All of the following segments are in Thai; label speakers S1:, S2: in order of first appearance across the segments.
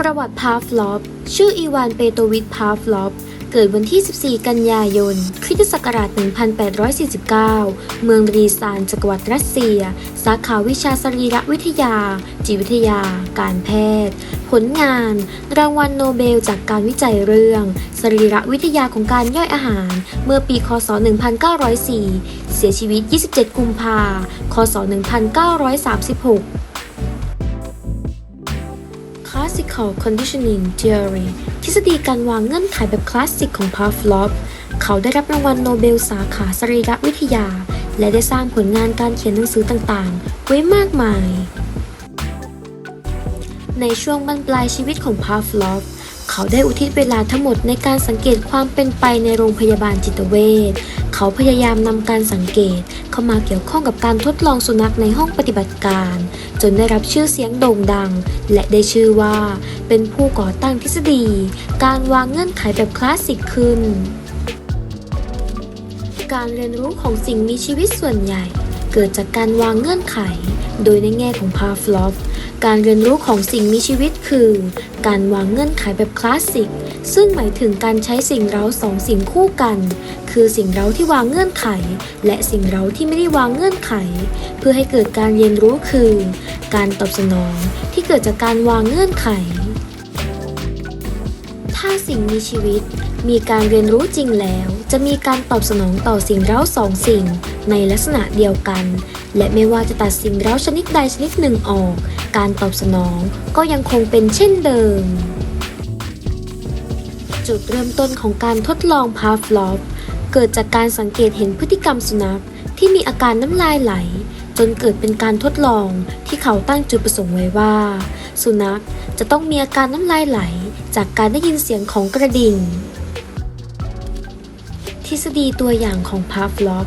S1: ประวัติพาฟลอฟ ชื่ออีวานเปโตวิชพาฟลอฟ เกิดวันที่ 14 กันยายน คริสตศักราช 1849 เมืองรีซานจักรวรรดิรัสเซีย สาขาวิชาสรีรวิทยา จิตวิทยา การแพทย์ ผลงาน รางวัลโนเบลจากการวิจัยเรื่อง สรีรวิทยาของการย่อยอาหาร เมื่อปี คศ 1904 เสียชีวิต 27 กุมภาคศ 1936 Classical Conditioning Theory ทฤษฎีการวางเงื่อนไขแบบคลาสสิกของ Pavlov เขาได้รับรางวัลโนเบลสาขาสรีรวิทยา และได้สร้างผลงานการเขียนหนังสือต่างๆ ไว้มากมาย ในช่วงบรรปลายชีวิตของ Pavlov เขาได้อุทิศเวลาทั้งหมดในการสังเกตความเป็นไปในโรงพยาบาลจิตเวช เขาพยายามนำการสังเกต เข้ามาเกี่ยวข้องกับการทดลองสุนัขในห้องปฏิบัติการ จนได้รับชื่อเสียงโด่งดัง และได้ชื่อว่า เป็นผู้ก่อตั้งทฤษฎี การวางเงื่อนไขแบบคลาสสิกขึ้น การเรียนรู้ของสิ่งมีชีวิตส่วนใหญ่ เกิดจากการวางเงื่อนไข โดยในแง่ของพาฟลอฟการเรียนรู้ของสิ่งมีชีวิตคือ การวางเงื่อนไขแบบคลาสสิก ซึ่งหมายถึงการใช้สิ่งเร้าสองสิ่งคู่กัน คือสิ่งเร้าที่วางเงื่อนไข และสิ่งเร้าที่ไม่ได้วางเงื่อนไข เพื่อให้เกิดการเรียนรู้คือ การตอบสนองที่เกิดจากการวางเงื่อนไข ถ้าสิ่งมีชีวิต มีการเรียนรู้จริงแล้ว จะมีการตอบสนองต่อสิ่งเร้าสองสิ่ง ในลักษณะเดียวกัน และไม่ว่าจะตัดสิ่งเร้าชนิดใดชนิดหนึ่งออก การตอบสนองก็ยังคงเป็นเช่นเดิมจุดเริ่มต้นของการทดลองพาฟลอฟ เกิดจากการสังเกตเห็นพฤติกรรมสุนัขที่มีอาการน้ำลายไหล จนเกิดเป็นการทดลองที่เขาตั้งจุดประสงค์ไว้ว่า สุนัขจะต้องมีอาการน้ำลายไหล จากการได้ยินเสียงของกระดิ่ง ทฤษฎีตัวอย่างของพาฟล็อก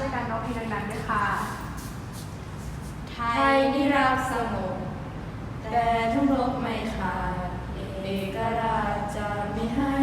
S1: ช่วยกั
S2: นร้
S3: องเพลงดังๆด้วยค่ะ
S2: ไทยที่รักสงบแต่ทุ่งรบไม่ขาดเอกราชจะไม่ให้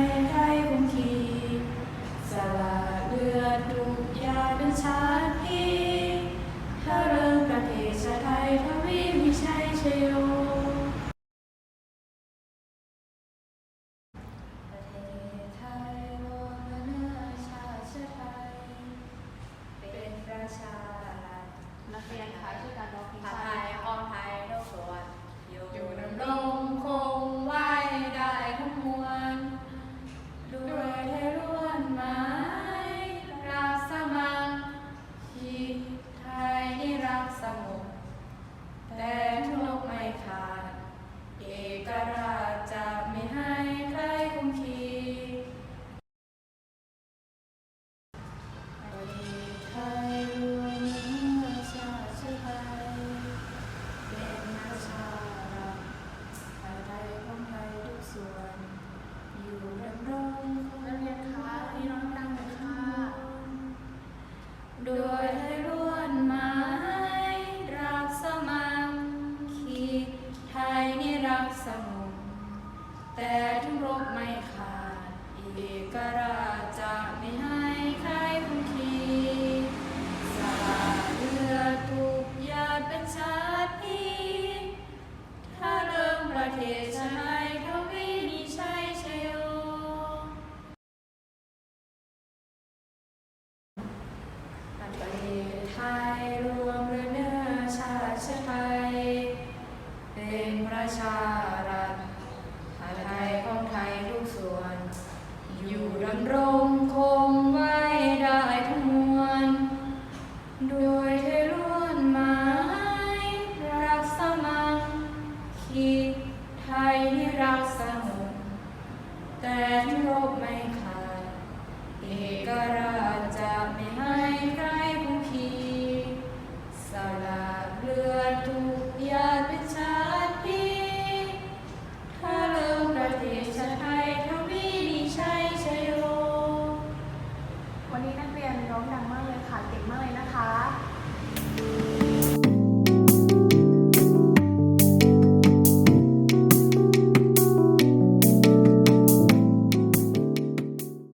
S2: สงบแต่ถึงรบไม่ขาดเอกราชจะไม่ให้ใครคุ้มขีสละเรือถูกยาเป็นชาติพีถ้าเริ่มประเทศชายทวีมีชัยชโยประเทศไทยรวมเรือเนื้อชาติชาติไทยเป็นประชารัฐชาติไทยของ ไทยลูกส่วน อยู่ดำรงคง